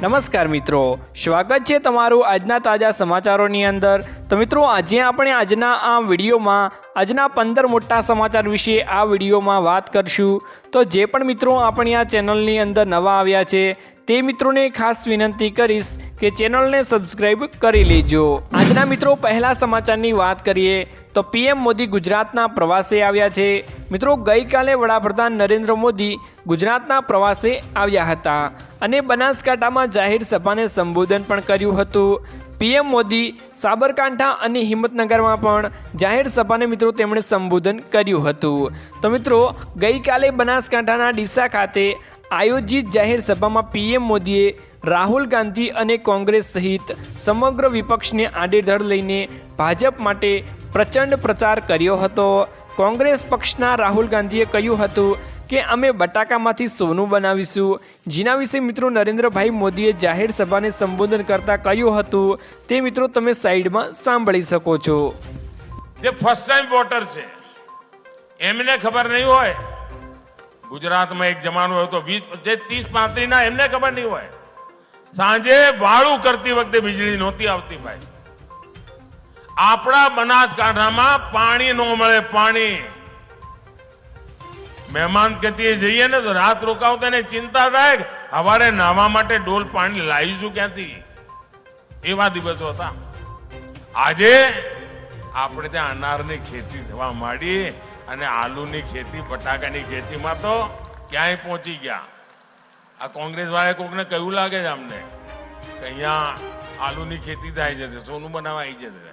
નમસ્કાર મિત્રો, સ્વાગત છે તમારું આજના તાજા સમાચારોની અંદર. તો મિત્રો, આજે આપણે આજના આ વિડીયોમાં, આજના પંદર મોટા સમાચાર વિશે આ વિડીયોમાં વાત કરશું. તો જે પણ મિત્રો આપણી આ ચેનલની અંદર નવા આવ્યા છે, તે મિત્રોને ખાસ વિનંતી કરીશ કે ચેનલને સબસ્ક્રાઈબ કરી લેજો. આજના મિત્રો, પહેલા સમાચારની વાત કરીએ. તો પીએમ મોદી ગુજરાતના પ્રવાસે આવ્યા છે. મિત્રો, ગઈકાલે વડાપ્રધાન નરેન્દ્ર મોદી ગુજરાતના પ્રવાસે આવ્યા હતા અને બનાસકાંઠામાં જાહેર સભાને સંબોધન પણ કર્યું હતું. પીએમ મોદી સાબરકાંઠા અને હિંમતનગરમાં પણ જાહેર સભાને મિત્રો તેમણે સંબોધન કર્યું હતું. તો મિત્રો, ગઈકાલે બનાસકાંઠાના ડીસા ખાતે આયોજિત જાહેર સભામાં પીએમ મોદીએ રાહુલ ગાંધી અને કોંગ્રેસ સહિત સમગ્ર વિપક્ષને આડેધડ લઈને ભાજપ માટે પ્રચંડ પ્રચાર કર્યો હતો. કોંગ્રેસ પક્ષના રાહુલ ગાંધીએ કહ્યું હતું કે, અમે બટાકામાંથી સોનું બનાવીશું. જેના વિશે મિત્રો નરેન્દ્રભાઈ મોદીએ જાહેર સભાને સંબોધન કરતા કહ્યું હતું, તે મિત્રો તમે સાઈડમાં સાંભળી શકો છો. જે ફર્સ્ટ ટાઈમ વોટર છે, એમને ખબર નહીં હોય. ગુજરાતમાં એક જમાનો હતો, વીસ, જે ત્રીસ પાંત્રીસ ના એમને ખબર નહીં હોય. સાંજે વાળું કરતી વખતે વીજળી નહોતી આવતી ભાઈ. આપણા બનાસકાંઠામાં પાણી ન મળે, પાણી. મહેમાન કહેતી જઈએ ને તો રાત રોકાવ તેને ચિંતા થાય કે હવારે નાહવા માટે ડોલ પાણી લાવીશું ક્યાંથી? એવા દિવસો હતા. આજે આપણે ત્યાં અનારની ખેતી થવા માંડી અને આલુની ખેતી, બટાકાની ખેતીમાં તો ક્યાંય પહોંચી ગયા. આ કોંગ્રેસ વાળા કોકને કહ્યું લાગે છે અમને કે અહીંયા આલુની ખેતી થાય છે સોનું બનાવવા આવી જશે.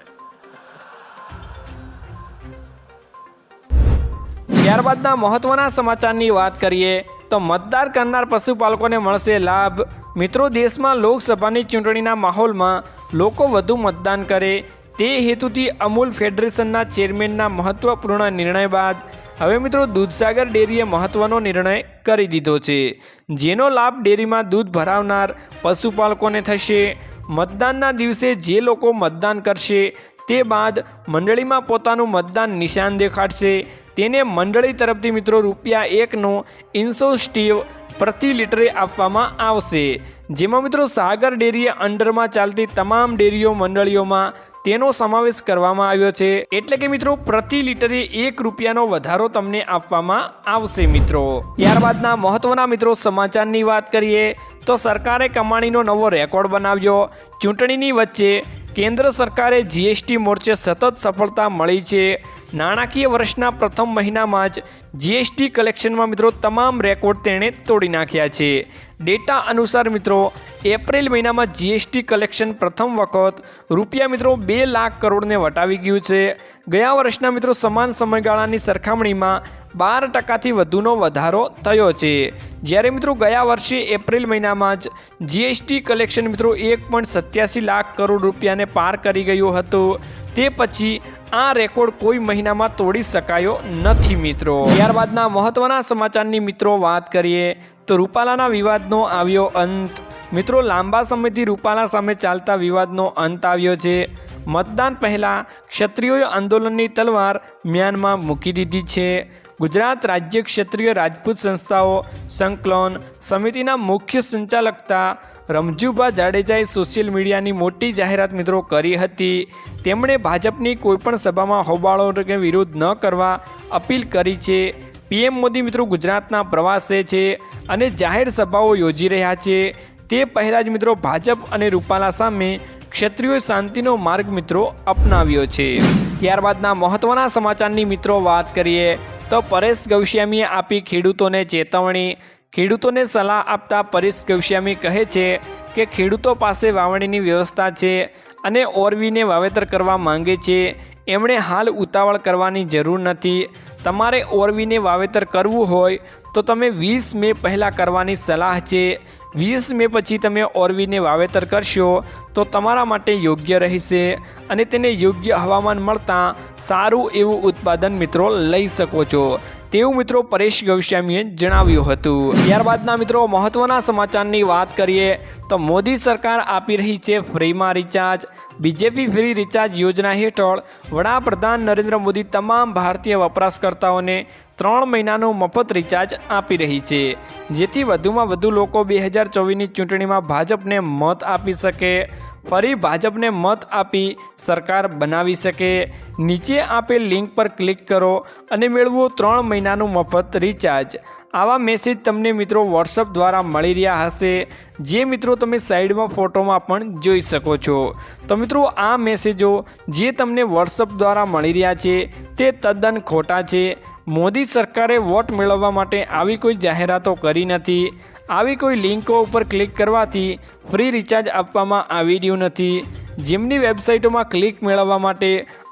ત્યારબાદના મહત્વના સમાચારની વાત કરીએ તો મતદાર કરનાર પશુપાલકોને મળશે લાભ. મિત્રો, દેશમાં લોકસભાની ચૂંટણીના માહોલમાં લોકો વધુ મતદાન કરે. તે હેતુથી અમૂલ ફેડરેશનના ચેરમેનના મહત્વપૂર્ણ નિર્ણય બાદ હવે મિત્રો દૂધસાગર ડેરીએ મહત્વનો નિર્ણય કરી દીધો છે. જેનો લાભ ડેરીમાં દૂધ ભરાવનાર પશુપાલકોને થશે. મતદાનના દિવસે જે લોકો મતદાન કરશે, તે બાદ મંડળીમાં પોતાનું મતદાન નિશાન દેખાડશે. તેને મંડળી તરફથી મિત્રો, રૂપિયા એકનો ઇન્સોસ્ટિવ પ્રતિ લીટરે આપવામાં આવશે. જેમાં મિત્રો, સાગર ડેરીએ અંડરમાં ચાલતી તમામ ડેરીઓ મંડળીઓમાં તેનો સમાવેશ કરવામાં આવ્યો છે. એટલે કે મિત્રો, પ્રતિ લીટરે એક રૂપિયાનો વધારો તમને આપવામાં આવશે મિત્રો. ત્યારબાદના મહત્વના મિત્રો, સમાચારની વાત કરીએ, તો સરકારે કમાણીનો નવો રેકોર્ડ બનાવ્યો. ચૂંટણીની વચ્ચે કેન્દ્ર સરકારે જીએસટી મોરચે સતત સફળતા મળી છે. નાણાકીય વર્ષના પ્રથમ મહિનામાં જ જીએસટી કલેક્શનમાં મિત્રો તમામ રેકોર્ડ તેણે તોડી નાખ્યા છે. ડેટા અનુસાર મિત્રો, એપ્રિલ મહિનામાં જીએસટી કલેક્શન પ્રથમ વખત રૂપિયા મિત્રો બે લાખ કરોડને વટાવી ગયું છે. ગયા વર્ષના મિત્રો સમાન સમયગાળાની સરખામણીમાં બાર ટકાથી વધુનો વધારો થયો છે. જ્યારે મિત્રો ગયા વર્ષે એપ્રિલ મહિનામાં જ જીએસટી કલેક્શન મિત્રો એક લાખ કરોડ રૂપિયાને પાર કરી ગયું હતું. તે પછી આ રેકોર્ડ કોઈ મહિનામાં તોડી શકાયો નથી, મિત્રો. ત્યારબાદના મહત્વના સમાચારની મિત્રો વાત કરીએ તો રૂપાલાના વિવાદનો આવ્યો અંત. મિત્રો, લાંબા સમયથી રૂપાલા સામે ચાલતા વિવાદનો અંત આવ્યો છે. મતદાન પહેલાં ક્ષત્રિયોએ આંદોલનની તલવાર મ્યાનમાં મૂકી દીધી છે. ગુજરાત રાજ્ય ક્ષત્રિય રાજપૂત સંસ્થાઓ, સંકલન સમિતિના મુખ્ય સંચાલકતા રમજુભા જાડેજાએ સોશિયલ મીડિયાની મોટી જાહેરાત મિત્રો કરી હતી. તેમણે ભાજપની કોઈપણ સભામાં હોબાળો કે વિરોધ ન કરવા અપીલ કરી છે. પીએમ મોદી મિત્રો ગુજરાતના પ્રવાસે છે અને જાહેર સભાઓ યોજી રહ્યા છે. તે પહેલાં જ મિત્રો ભાજપ અને રૂપાલા સામે ક્ષત્રિયોએ શાંતિનો માર્ગ મિત્રો અપનાવ્યો છે. ત્યારબાદના મહત્વના સમાચારની મિત્રો વાત કરીએ તો પરેશ ગૌશ્યામીએ આપી ખેડૂતોને ચેતવણી. ખેડૂતોને સલાહ આપતા પરેશ કૌશ્યામી કહે છે કે ખેડૂતો પાસે વાવણીની વ્યવસ્થા છે અને ઓરવીને વાવેતર કરવા માંગે છે. એમણે હાલ ઉતાવળ કરવાની જરૂર નથી. તમારે ઓરવીને વાવેતર કરવું હોય તો તમે વીસ મે પહેલાં કરવાની સલાહ છે. વીસ મે પછી તમે ઓરવીને વાવેતર કરશો તો તમારા માટે યોગ્ય રહેશે અને તેને યોગ્ય હવામાન મળતા સારું એવું ઉત્પાદન મિત્રો લઈ શકો છો. તેવું મિત્રો પરેશ ગૌસ્વામીએ જણાવ્યું હતું. ત્યારબાદના મિત્રો મહત્વના સમાચારની વાત કરીએ તો મોદી સરકાર આપી રહી છે ફ્રીમાં રિચાર્જ. બીજેપી ફ્રી રિચાર્જ યોજના હેઠળ વડાપ્રધાન નરેન્દ્ર મોદી તમામ ભારતીય વપરાશકર્તાઓને ત્રણ મહિનાનું મફત રિચાર્જ આપી રહી છે. જેથી વધુમાં વધુ લોકો બે હજાર ચોવીસની ચૂંટણીમાં ભાજપને મત આપી શકે. ફરી ભાજપને મત આપી સરકાર બનાવી શકે. નીચે આપેલ લિંક પર ક્લિક કરો અને મેળવો ત્રણ મહિનાનું મફત રિચાર્જ. આવા મેસેજ તમને મિત્રો વોટ્સઅપ દ્વારા મળી રહ્યા હશે. જે મિત્રો તમે સાઈડમાં ફોટોમાં પણ જોઈ શકો છો. તો મિત્રો આ મેસેજો જે તમને વોટ્સઅપ દ્વારા મળી રહ્યા છે તે તદ્દન ખોટા છે. મોદી સરકારે વોટ મેળવવા માટે આવી કોઈ જાહેરાતો કરી નથી. આવી કોઈ લિંકો ઉપર ક્લિક કરવાથી ફ્રી રિચાર્જ આપવામાં આવી રહ્યું નથી. જેમની વેબસાઇટોમાં ક્લિક મેળવવા માટે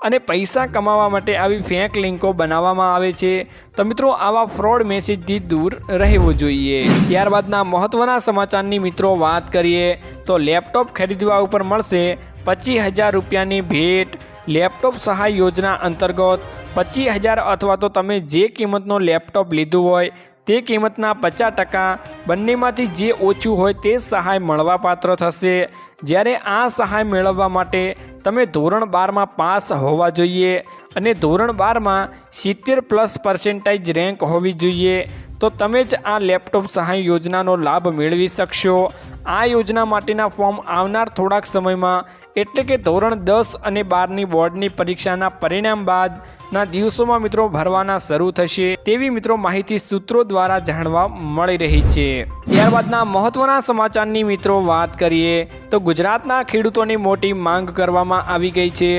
અને પૈસા કમાવા માટે આવી ફેક લિંકો બનાવવામાં આવે છે, તો મિત્રો આવા ફ્રોડ મેસેજથી દૂર રહેવું જોઈએ. ત્યારબાદના મહત્ત્વના સમાચારની મિત્રો વાત કરીએ, તો લેપટોપ ખરીદવા ઉપર મળશે પચીસ હજાર રૂપિયાની ભેટ લેપટોપ સહાય યોજના અંતર્ગત પચીસ હજાર અથવા તો તમે જે કિંમતનો લેપટોપ લીધું હોય તે કિંમતના પચાસ ટકા બંનેમાંથી જે ઓછું હોય તે સહાય મળવાપાત્ર થશે. જ્યારે આ સહાય મેળવવા માટે તમે ધોરણ બારમાં પાસ હોવા જોઈએ અને ધોરણ બારમાં સિત્તેર પ્લસ પર્સેન્ટાઇજ રેન્ક હોવી જોઈએ, તો તમે જ આ લેપટોપ સહાય યોજનાનો લાભ મેળવી શકશો. આ યોજના માટેના ફોર્મ આવનાર થોડાક સમયમાં એટલે કે ધોરણ દસ અને બારની બોર્ડની પરીક્ષાના પરિણામ બાદના દિવસોમાં મિત્રો ભરવાના શરૂ થશે તેવી મિત્રો માહિતી સૂત્રો દ્વારા જાણવા મળી રહી છે. ત્યારબાદના મહત્વના સમાચારની મિત્રો વાત કરીએ તો ગુજરાતના ખેડૂતોની મોટી માંગ કરવામાં આવી ગઈ છે.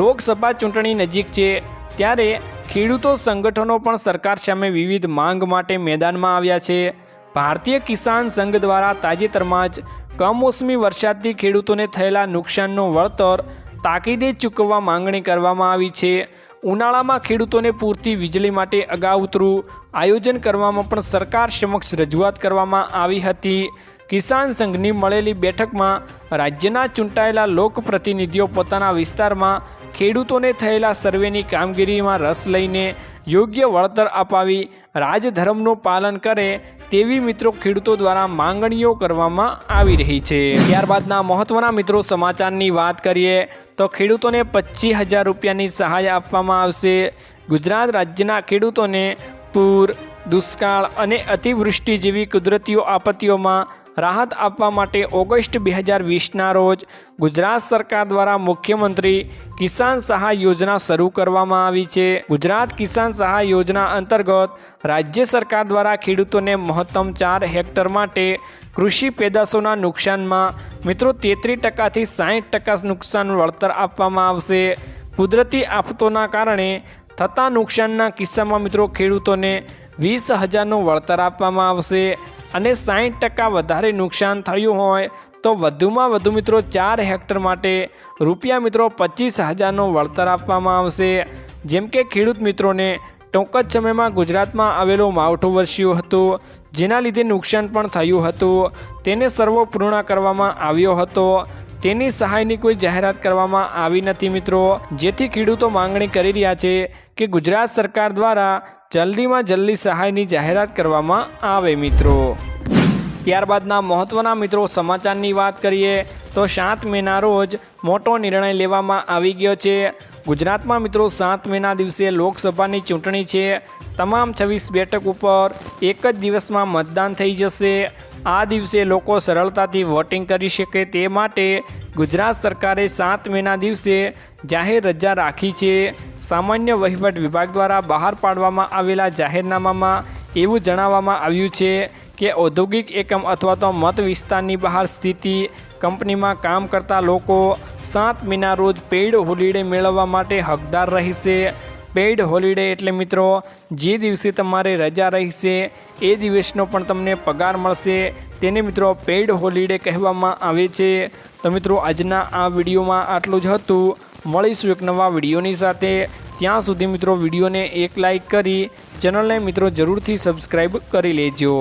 લોકસભા ચૂંટણી નજીક છે ત્યારે ખેડૂતો સંગઠનો પણ સરકાર સામે વિવિધ માંગ માટે મેદાનમાં આવ્યા છે. ભારતીય કિસાન સંઘ દ્વારા તાજેતરમાં જ કમોસમી વરસાદથી ખેડૂતોને થયેલા નુકસાનનું વળતર તાકીદે ચૂકવવા માંગણી કરવામાં આવી છે. ઉનાળામાં ખેડૂતોને પૂરતી વીજળી માટે અગાઉતરું આયોજન કરવામાં પણ સરકાર સમક્ષ રજૂઆત કરવામાં આવી હતી. કિસાન સંઘની મળેલી બેઠકમાં રાજ્યના ચૂંટાયેલા લોકપ્રતિનિધિઓ પોતાના વિસ્તારમાં ખેડૂતોને થયેલા સર્વેની કામગીરીમાં રસ લઈને યોગ્ય વળતર અપાવી રાજધર્મનું પાલન કરે તેવી મિત્રો ખેડૂતો દ્વારા માંગણીઓ કરવામાં આવી રહી છે. ત્યારબાદના મહત્વના મિત્રો સમાચારની વાત કરીએ તો ખેડૂતોને પચીસ હજાર રૂપિયાની સહાય આપવામાં આવશે. ગુજરાત રાજ્યના ખેડૂતોને પૂર, દુષ્કાળ અને અતિવૃષ્ટિ જેવી કુદરતી આપત્તિઓમાં રાહત આપવા માટે ઓગસ્ટ બે હજાર વીસના રોજ ગુજરાત સરકાર દ્વારા મુખ્યમંત્રી કિસાન સહાય યોજના શરૂ કરવામાં આવી છે. ગુજરાત કિસાન સહાય યોજના અંતર્ગત રાજ્ય સરકાર દ્વારા ખેડૂતોને મહત્તમ ચાર હેક્ટર માટે કૃષિ પેદાશોના નુકસાનમાં મિત્રો તેત્રીસ ટકાથી સાહીઠ ટકા નુકસાન વળતર આપવામાં આવશે. કુદરતી આફતોના કારણે થતા નુકસાનના કિસ્સામાં મિત્રો ખેડૂતોને વીસ હજારનું વળતર આપવામાં આવશે. અને સાઠ ટકા વધારે નુકસાન થયું હોય તો વધુમાં વધુ મિત્રો ચાર હેક્ટર માટે રૂપિયા મિત્રો પચીસ હજારનું વળતર આપવામાં આવશે. જેમ કે ખેડૂત મિત્રોને ટૂંક જ સમયમાં ગુજરાતમાં આવેલું માવઠું વરસ્યું હતું, જેના લીધે નુકસાન પણ થયું હતું. તેને સર્વો પૂર્ણ કરવામાં આવ્યો હતો. તેની સહાયની કોઈ જાહેરાત કરવામાં આવી નથી મિત્રો. જેથી ખેડૂતો માંગણી કરી રહ્યા છે કે ગુજરાત સરકાર દ્વારા જલ્દીમાં જલ્દી સહાયની જાહેરાત કરવામાં આવે મિત્રો. ત્યારબાદના મહત્ત્વના મિત્રો સમાચારની વાત કરીએ તો સાત મેના રોજ મોટો નિર્ણય લેવામાં આવી ગયો છે. ગુજરાતમાં મિત્રો સાત મેના દિવસે લોકસભાની ચૂંટણી છે. તમામ છવ્વીસ બેઠક ઉપર એક જ દિવસમાં મતદાન થઈ જશે. આ દિવસે લોકો સરળતાથી વોટિંગ કરી શકે તે માટે ગુજરાત સરકારે સાત મેના દિવસે જાહેર રજા રાખી છે. સામાન્ય વહીવટ વિભાગ દ્વારા બહાર પાડવામાં આવેલા જાહેરનામામાં એવું જણાવવામાં આવ્યું છે કે ઔદ્યોગિક એકમ અથવા તો મત વિસ્તારની બહાર સ્થિતિ, કંપનીમાં કામ કરતા લોકો, સાત મહિના રોજ પેઇડ હોલિડે મેળવવા માટે હકદાર રહેશે. પેઇડ હોલિડે એટલે મિત્રો, જે દિવસે તમારે રજા રહેશે, એ દિવસનો પણ તમને પગાર મળશે. તેને મિત્રો પેઇડ હોલિડે કહેવામાં આવે છે. તો મિત્રો આજના આ વિડીયોમાં આટલું જ હતું. મળીશું એક નવા વિડીયોની સાથે. ત્યાં સુધી મિત્રો વિડીયોને એક લાઈક કરી, ચેનલને મિત્રો જરૂરથી સબસ્ક્રાઈબ કરી લેજો.